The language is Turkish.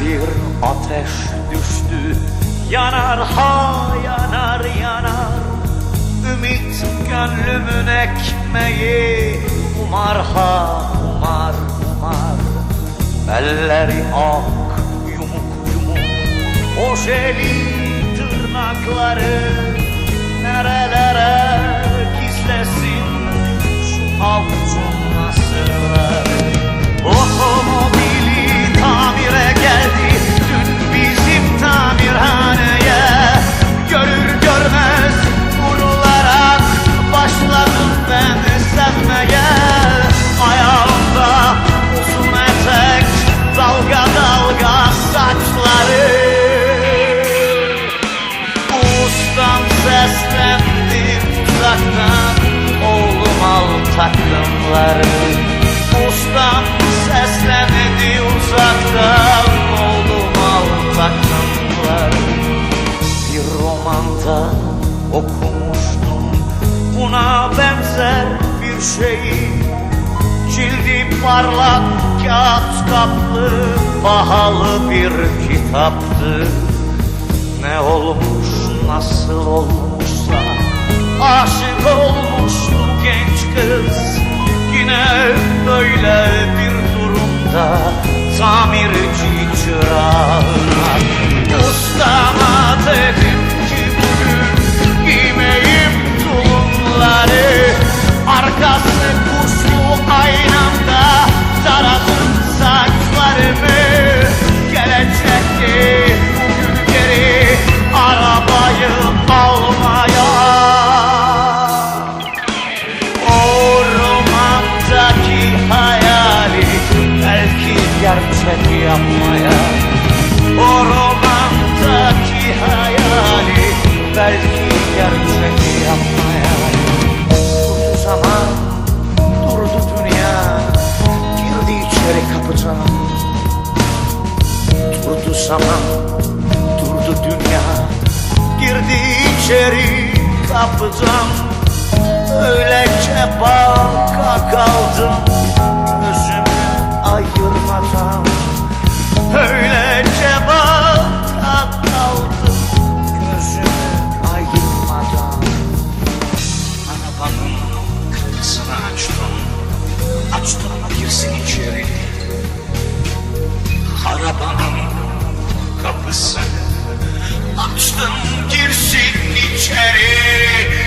bir ateş düştü. Yanar ha yanar yanar. Ümit gönlümün ekmeği. Umar ha umar umar. Elleri ak yumuk yumuk. Ojeli tırnakları Nerelere okumuştum. Buna benzer bir şeyi Cildi parlak kağıt kaplı Pahalı bir kitaptı. Ne olmuş nasıl olmuşsa. Aşık olmuştu genç kız. Yine böyle bir durumda. Tamirci çırağına yapmaya. O romandaki hayali Belki gerçek yapmaya. Durdu zaman, durdu dünya. Girdi içeri kapıdan. Durdu zaman, durdu dünya. Girdi içeri kapıdan. Öylece baka kaldım. Gözümü ayırmadan Öylece baka kaldım Gözümü ayırmadan Arabanın kapısını açtım Açtım girsin içeri. Arabanın kapısını açtım girsin içeri